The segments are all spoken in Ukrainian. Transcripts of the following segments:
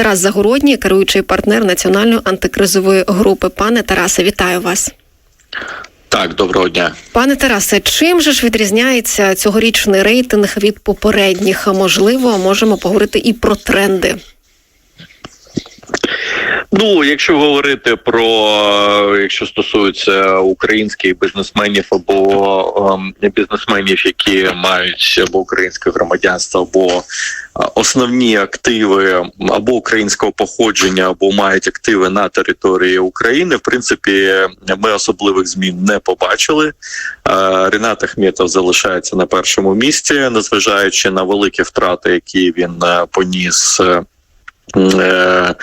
Тарас Загородній, керуючий партнер національної антикризової групи. Пане Тарасе, вітаю вас. Так, доброго дня. Пане Тарасе, чим же ж відрізняється цьогорічний рейтинг від попередніх? Можливо, можемо поговорити і про тренди. Ну, якщо говорити про якщо стосується українських бізнесменів або ем, бізнесменів, які мають або українське громадянство, або е, основні активи або українського походження, або мають активи на території України, в принципі, ми особливих змін не побачили. Е, Ренат Ахметов залишається на першому місці, незважаючи на великі втрати, які він е, поніс. Е,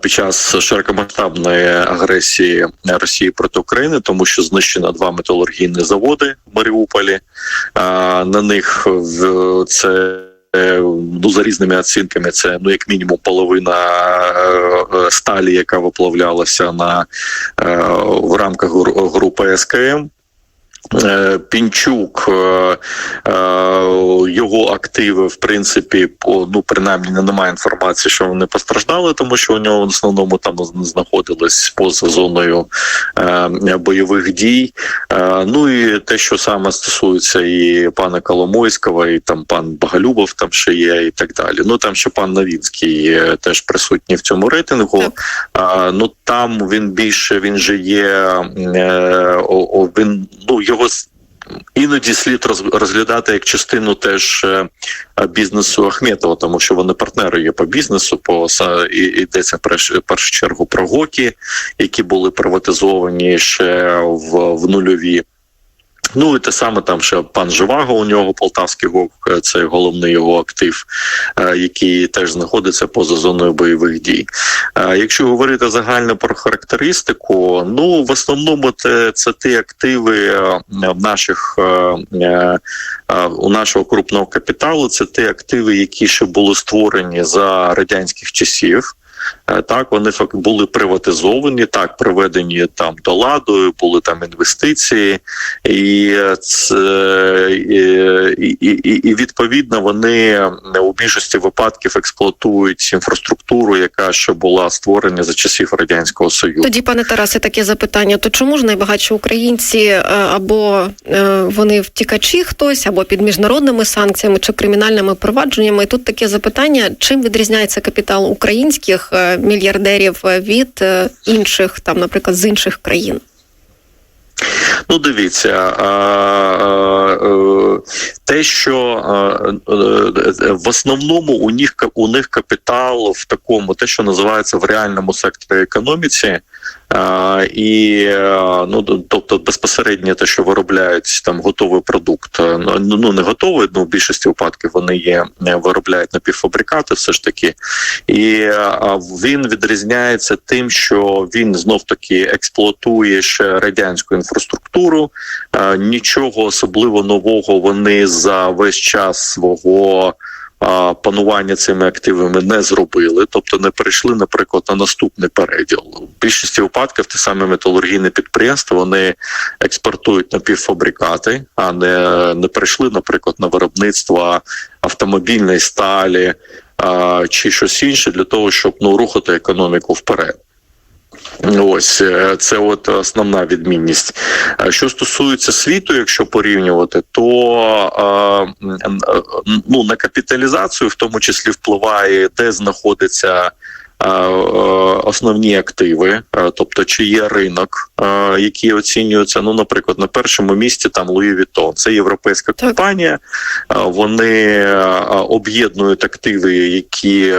під час широкомасштабної агресії Росії проти України, тому що знищено два металургійні заводи в Маріуполі. На них це. е, Ну, за різними оцінками, це ну як мінімум половина е, сталі, яка виплавлялася на в рамках гру- групи СКМ. Е, Пінчук, е, е, його активи, в принципі, ну принаймні немає інформації, що вони постраждали, тому що у нього в основному там знаходились поза зоною бойових дій. Ну і те, що саме стосується і пана Коломойського, і там пан Боголюбов там ще є, і так далі. Ну там ще пан Новінський теж присутній в цьому рейтингу. Ну там він більше він же є. Він ну його іноді слід роз- розглядати як частину теж е, бізнесу Ахметова, тому що вони партнери є по бізнесу. По йдеться перш- першу чергу про ГОКі, які були приватизовані ще в, в нульові. Ну і те саме там ще пан Живаго, у нього полтавський ГОК, е, це головний його актив, е, який теж знаходиться поза зоною бойових дій. Е, Якщо говорити загально про характеристику, ну в основному це, це ті активи наших у нашого крупного капіталу. Це ті активи, які ще були створені за радянських часів. Е, Так, вони були приватизовані, так приведені там до ладу, були там інвестиції, і це і, і, і, відповідно вони у більшості випадків експлуатують інфраструктуру, яка ще була створена за часів радянського союзу. Тоді, пане Тарасе, таке запитання: то чому ж найбагатші українці е, або е, вони втікачі хтось, або під міжнародними санкціями чи кримінальними провадженнями? І тут таке запитання: чим відрізняється капітал українських мільярдерів е, від е, інших, там, наприклад, з інших країн? Ну, дивіться, е, те, що в основному у них у них капітал в такому, те, що називається в реальному секторі економіці. І ну тобто безпосередньо те, що виробляють там готовий продукт, е, ну ну, не готовий, ну в більшості випадків вони є е, виробляють напівфабрикати, все ж таки, і він відрізняється тим, що він знов таки експлуатує ще радянську інфраструктуру. Е, Нічого особливо нового вони за весь час свого. Панування цими активами не зробили, тобто не перейшли, наприклад, на наступний переділ. В більшості випадків ті самі металургійні підприємства вони експортують напівфабрикати, а не, не перейшли, наприклад, на виробництво автомобільної сталі а, чи щось інше для того, щоб ну рухати економіку вперед. Ось е, це от основна відмінність. Е, Що стосується світу, якщо порівнювати, то е, ну на капіталізацію в тому числі впливає, де знаходиться. Е, е, Основні активи, е, тобто чи є ринок, який оцінюється. Ну, наприклад, на першому місці там Louis Vuitton. Це європейська компанія. Вони об'єднують активи, які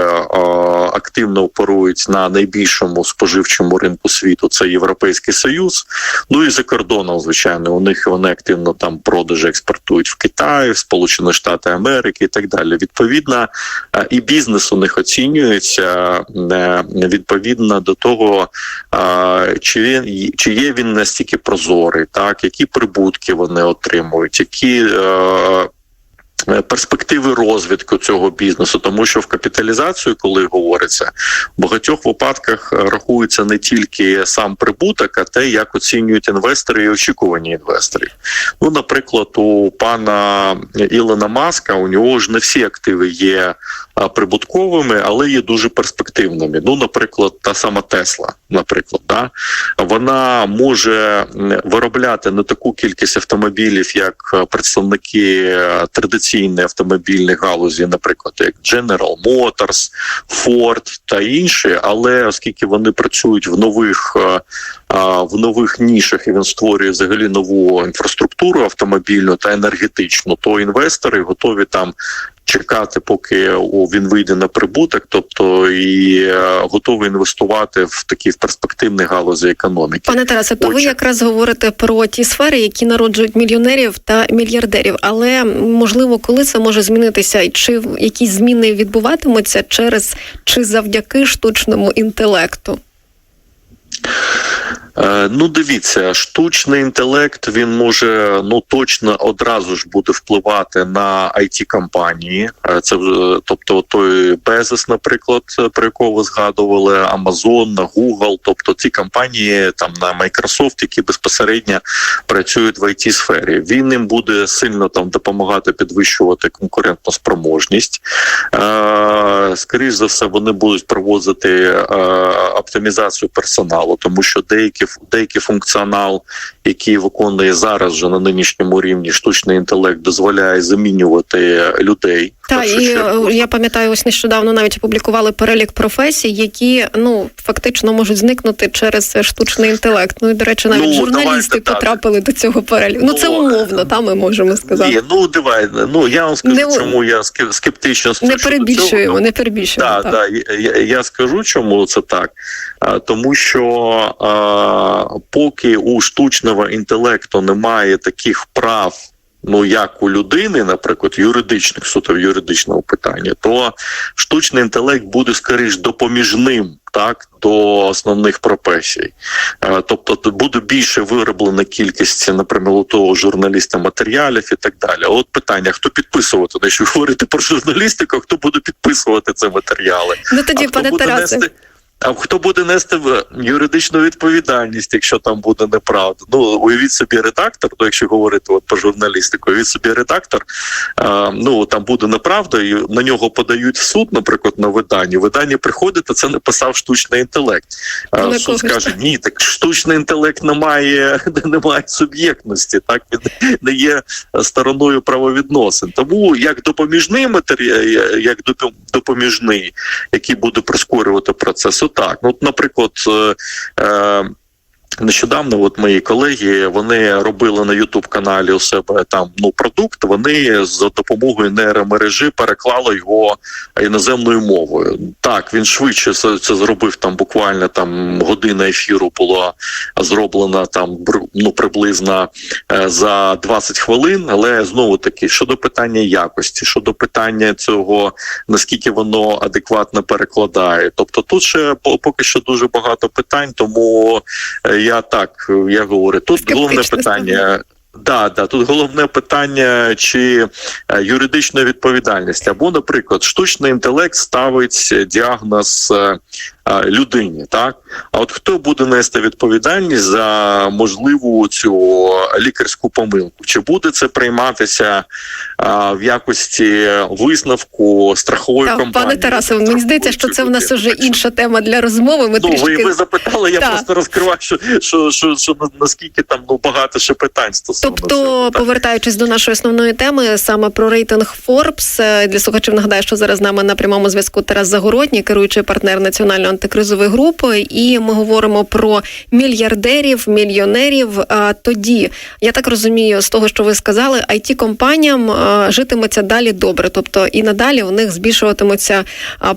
активно оперують на найбільшому споживчому ринку світу. Це Європейський Союз. Ну і за кордоном, звичайно, у них вони активно там продажі експортують в Китай, в Сполучені Штати Америки і так далі. Відповідно, і бізнес у них оцінюється відповідно до того, е, чи він чи є він настільки прозорий, так які прибутки вони отримують, які. е, е, Перспективи розвитку цього бізнесу, тому що в капіталізацію, коли говориться, в багатьох випадках е, рахується не тільки сам прибуток, а те, як оцінюють інвестори і очікувані інвесторів. Ну, наприклад, у пана Ілона Маска у нього ж не всі активи є прибутковими, але є дуже перспективними. Ну, наприклад, та сама Тесла, наприклад, да? вона може виробляти не таку кількість автомобілів, як е, представники е, традиційної автомобільної галузі, наприклад, як General Motors, Ford та інші, але оскільки вони працюють в нових е, в нових нішах і він створює взагалі нову інфраструктуру автомобільну та енергетичну, то інвестори готові там. Чекати, поки він вийде на прибуток, тобто і е, готові інвестувати в такі в перспективні галузі економіки. Пане Тарасе, то ви якраз говорите про ті сфери, які народжують мільйонерів та мільярдерів. Але можливо, коли це може змінитися, і чи якісь зміни відбуватимуться через чи завдяки штучному інтелекту? Е, Ну, дивіться, штучний інтелект він може ну точно одразу ж буде впливати на it компанії. Е, Це вже- тобто той Безос, наприклад, про якого ви згадували, Amazon, Google, тобто ці компанії там на Microsoft, які безпосередньо працюють в it сфері. Він їм буде сильно там допомагати підвищувати конкурентну спроможність. Е, Скоріше за все, вони будуть проводити е, оптимізацію персоналу, тому що деякі деякий функціонал, який виконує зараз вже на нинішньому рівні, штучний інтелект дозволяє замінювати людей. Та і чергу. е, я пам'ятаю, ось нещодавно навіть опублікували перелік професій, які ну фактично можуть зникнути через е, штучний інтелект. Ну і до речі, навіть Ну, журналісти давайте так. потрапили до цього переліку. Ну це Ну, умовно, та ми можемо сказати. Ні, ну давай. Ну я вам скажу, Не- чому я ске- скептично Не перебільшуємо, не перебільшуємо. Так, так. да, я, я- скажу, чому це так. А, Тому що а, поки у штучного інтелекту немає таких прав. Ну, як у людини, наприклад, юридичних суто в юридичному питанні, то штучний інтелект буде скоріш допоміжним так до основних професій. Е, Тобто буде більше вироблена кількість, наприклад, у того журналіста матеріалів і так далі. От питання: хто підписувати? Якщо говорити про журналістику, хто буде підписувати ці матеріали? Ну тоді, а пане Тарасе, нести? А хто буде нести юридичну відповідальність, якщо там буде неправда? Ну уявіть собі редактор, то якщо говорити от про журналістику, уявіть собі редактор, а, ну там буде неправда, і на нього подають в суд, наприклад, на виданні. Видання приходить, а це написав штучний інтелект. А, суд скаже: ні, так штучний інтелект не має, не має суб'єктності, так він не є стороною правовідносин. Тому як допоміжний матеріал, як допоміжний, який буде прискорювати процес, отак. Ну, наприклад. е, е, Нещодавно, от мої колеги, вони робили на Ютуб каналі у себе там ну продукт. Вони за допомогою нейромережі переклали його іноземною мовою. Так, він швидше це, зробив там буквально там година ефіру була зроблена там ну приблизно е, за 20 хвилин. Але знову таки щодо питання якості, щодо питання цього, наскільки воно адекватно перекладає. Тобто тут ще поки що дуже багато питань, тому е, я так я говорю, тут головне питання. Да, да, тут головне питання чи е, юридична відповідальність, або, наприклад, штучний інтелект ставить діагноз е, людині, так а от хто буде нести відповідальність за можливу цю лікарську помилку? Чи буде це прийматися а, в якості висновку страхової Так, компанії? пане Тарасе, мені здається, що це в нас уже інша тема для розмови. Ми Ну, ви, трішки ви запитали, я Так. просто розкриваю, що, що, що, що на- наскільки там ну багато ще питань стосовно Тобто, цього. повертаючись до нашої основної теми, саме про рейтинг Forbes, е, для слухачів нагадаю, що зараз з нами на прямому зв'язку Тарас Загородній, керуючий партнер національної антикризової групи, і ми говоримо про мільярдерів, мільйонерів. Тоді я так розумію, з того, що ви сказали, it компаніям житиметься далі добре, тобто і надалі у них збільшуватимуться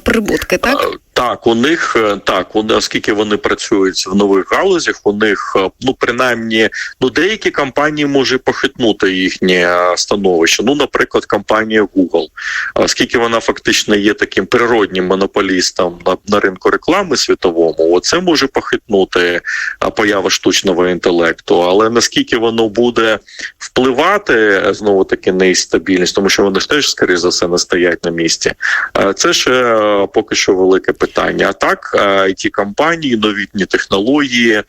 прибутки. Так Так, у них е, так, оскільки вони працюють в нових галузях, у них е, ну принаймні ну деякі компанії може похитнути їхнє е, становище. Ну, наприклад, компанія Google, оскільки вона фактично є таким природнім монополістом на, на ринку реклами світовому, оце може похитнути поява штучного інтелекту. Але наскільки воно буде впливати знову таки на їх стабільність, тому що вони ж теж скоріше за все не стоять на місці. Це ще поки що велике питання. Питання. А так, it компанії, новітні технології, е,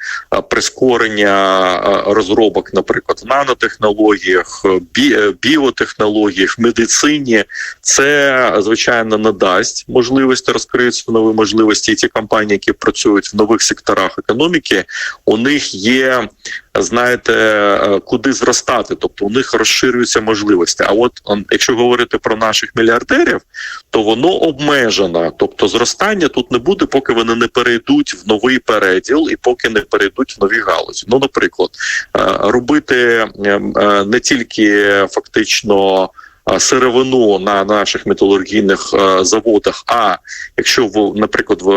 прискорення е, розробок, наприклад, в нанотехнологіях, бі- е, біотехнологіях, в медицині, це звичайно надасть можливості розкриються нові можливості. І ті компанії, які працюють в нових секторах економіки, у них є. Знаєте, е, куди зростати, тобто у них розширюються можливості. А от якщо говорити про наших мільярдерів, то воно обмежено. Тобто зростання тут не буде, поки вони не перейдуть в новий переділ і поки не перейдуть в нові галузі. Ну, наприклад, е, робити е, е, не тільки фактично. Сировину на наших металургійних заводах. А якщо в, наприклад, в,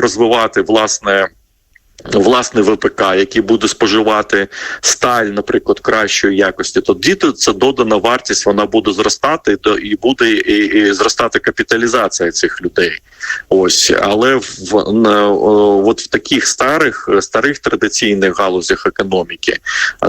розвивати власне власне ВПК, який буде споживати сталь, наприклад, кращої якості, тоді це додана вартість, вона буде зростати і буде і, і зростати капіталізація цих людей. Ось, але в на, от в таких старих старих традиційних галузях економіки,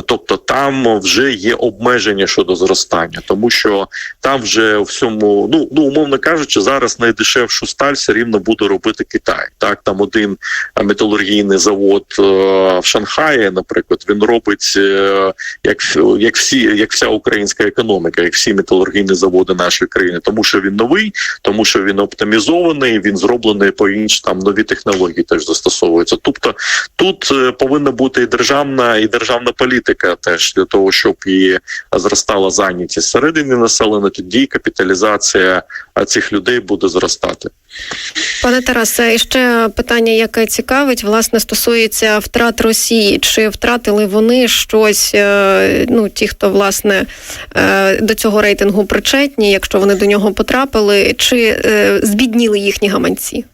тобто там вже є обмеження щодо зростання, тому що там вже всьому, ну ну умовно кажучи, зараз найдешевшу сталь все рівно буде робити Китай. Так там один металургійний завод е, в Шанхаї, наприклад, він робить е, як як всі, як вся українська економіка, як всі металургійні заводи нашої країни, тому що він новий, тому що він оптимізований, він зроблений по інші там нові технології теж застосовуються. Тобто тут е, повинна бути і державна, і державна політика теж для того, щоб і зростала зайнятість середини населення, тоді капіталізація цих людей буде зростати. Пане Тарасе, і ще питання, яке цікавить, власне, стосується втрат Росії. Чи втратили вони щось? е, Ну, ті, хто власне е, до цього рейтингу причетні, якщо вони до нього потрапили, чи е, збідніли їхні гаманці?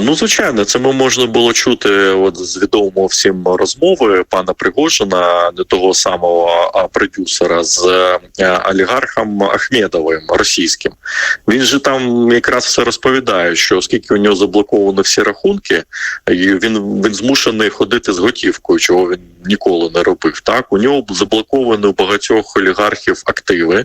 Ну, звичайно, це можна було чути от з відомого всім розмови пана Пригожина, не того самого продюсера з е, олігархом Ахмедовим російським. Він же там якраз все розповідає, що оскільки у нього заблоковано всі рахунки, він, він змушений ходити з готівкою, чого він ніколи не робив. Так у нього заблоковані у багатьох олігархів активи.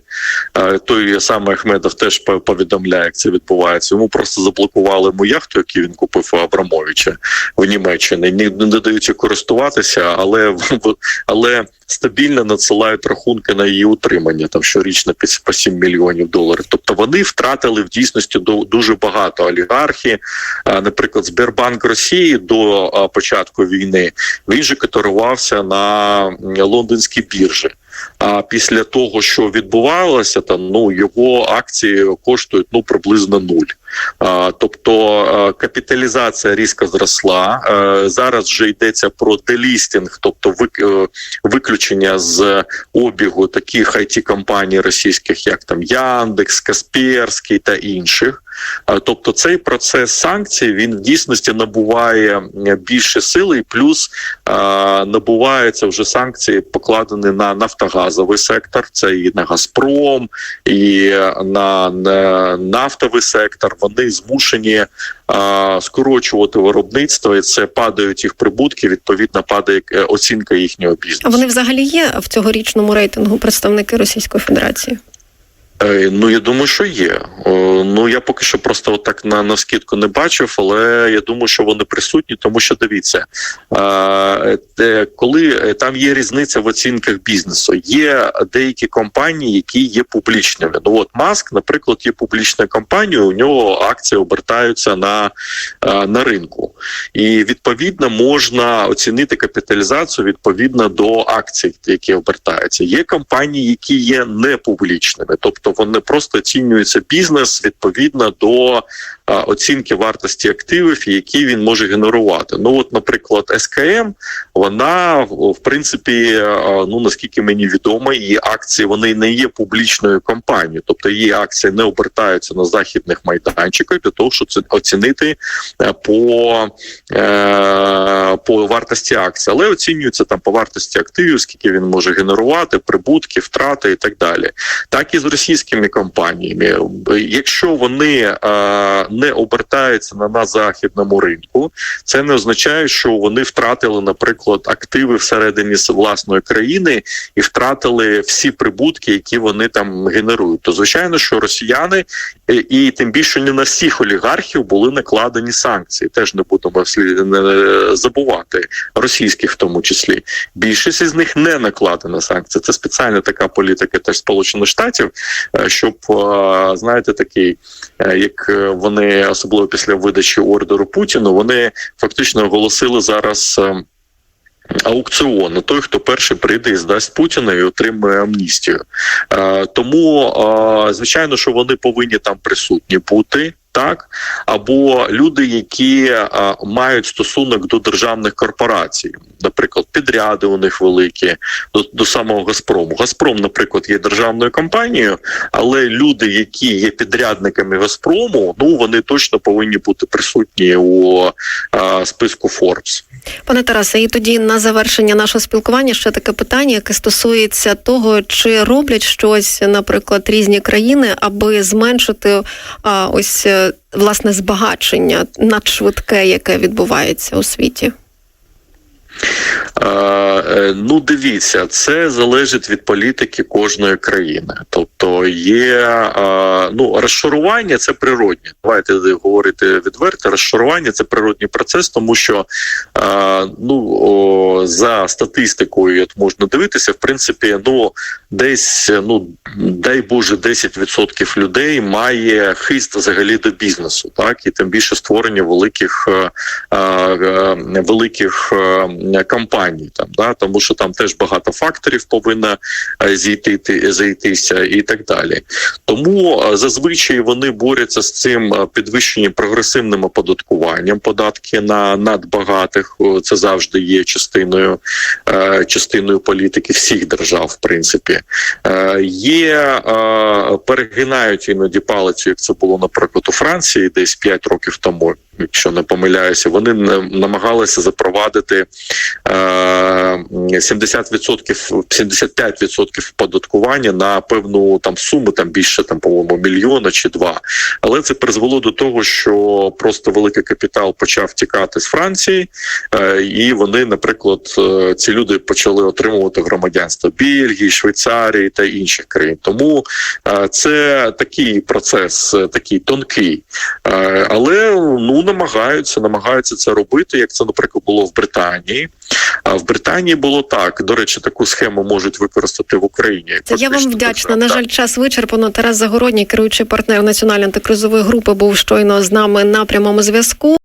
Е, Той самий Ахмедов теж повідомляє, як це відбувається. Йому просто заблокували йому яхту, яку він купив у Абрамовича в Німеччині. Ні, не дають користуватися, але але стабільно надсилають рахунки на її утримання, там щорічно по 7 мільйонів доларів. Тобто вони втратили в дійсності дуже багато олігархи. Наприклад, Сбербанк Росії до початку війни він же котирувався на лондонській біржі. А після того, що відбувалося, там ну його акції коштують ну приблизно нуль. Тобто е, капіталізація різко зросла. Е, Зараз вже йдеться про делістінг, тобто е, виключення з обігу таких it компаній російських, як там Яндекс, Касперський та інших. Е, Тобто цей процес санкцій він в дійсності набуває е, більше сили, і плюс е, набуваються вже санкції, покладені на нафтогазовий сектор. Це і на Газпром, і на, на нафтовий сектор. Вони змушені скорочувати виробництво, і це падають їх прибутки. Відповідно, падає оцінка їхнього А бізнесу. вони взагалі є в цьогорічному рейтингу представники Російської Федерації? Е, Ну я думаю, що є. Ну я поки що просто отак на навскідку не бачив, але я думаю, що вони присутні, тому що дивіться, коли е, там є різниця в оцінках бізнесу, є деякі компанії, які є публічними. Ну от Маск, наприклад, є публічною компанією, у нього акції обертаються на, е, на ринку, і відповідно можна оцінити капіталізацію відповідно до акцій, які обертаються. Є компанії, які є непублічними, тобто вони просто оцінюється бізнес відповідно до а, оцінки вартості активів, які він може генерувати. Ну от, наприклад, СКМ, вона в принципі, а, ну наскільки мені відомо, її акції вони не є публічною компанією, тобто її акції не обертаються на західних майданчиках для того, щоб це оцінити е, по е, по вартості акцій, але оцінюється там по вартості активів, скільки він може генерувати, прибутки, втрати і так далі. Так і з російськими компаніями. Якщо вони е, не обертаються на, на західному ринку, це не означає, що вони втратили, наприклад, активи всередині власної країни і втратили всі прибутки, які вони там генерують. То звичайно, що росіяни е, і тим більше не на всіх олігархів були накладені санкції. Теж не будемо слід- забувати російських, в тому числі. Більшість із них не накладена санкції. Це спеціальна така політика теж Сполучених Штатів, е, щоб е, знаєте, такий, е, як е, вони особливо після видачі ордеру Путіну, вони фактично оголосили зараз. Е, Аукціон той, хто перший прийде і здасть Путіна і отримує амністію. Е, тому, е, звичайно, що вони повинні там присутні бути. Так, або люди, які а, мають стосунок до державних корпорацій, наприклад, підряди у них великі до, до самого Газпрому. Газпром, наприклад, є державною компанією, але люди, які є підрядниками Газпрому, ну вони точно повинні бути присутні у а, списку Forbes. Пане Тарасе, і тоді на завершення нашого спілкування ще таке питання, яке стосується того, чи роблять щось, наприклад, різні країни, аби зменшити а, ось е, власне збагачення надшвидке, яке відбувається у світі. Е, Ну, дивіться, це залежить від політики кожної країни. Тобто є е, ну розшарування це природне. Давайте говорити відверто. Розшарування це природний процес, тому що е, ну за статистикою от можна дивитися, в принципі, ну десь ну дай Боже, 10% людей має хист взагалі до бізнесу, так і тим більше створення великих е, великих компаній, там да тому, що там теж багато факторів повинно е, зійти зійтися і так далі. Тому е, зазвичай вони борються з цим е, підвищенням прогресивним оподаткуванням. Податки на надбагатих це завжди є частиною е, частиною політики всіх держав, в принципі. Е, Є е, перегинають іноді палицю, як це було, наприклад, у Франції, десь 5 років тому, якщо не помиляюся, вони намагалися запровадити е, 70%, 75% податкування на певну там суму, там більше там, по-моєму, мільйона чи два. Але це призвело до того, що просто великий капітал почав тікати з Франції, е, і вони, наприклад, е, ці люди почали отримувати громадянство Бельгії, Швейцарії та інших країн. Тому е, це такий процес, такий тонкий, але ну намагаються, намагаються це робити, як це, наприклад, було в Британії. А в Британії було так. До речі, таку схему можуть використати в Україні. Це я вам вдячна. Так. На жаль, час вичерпано. Тарас Загородній, керуючий партнер національної антикризової групи, був щойно з нами на прямому зв'язку.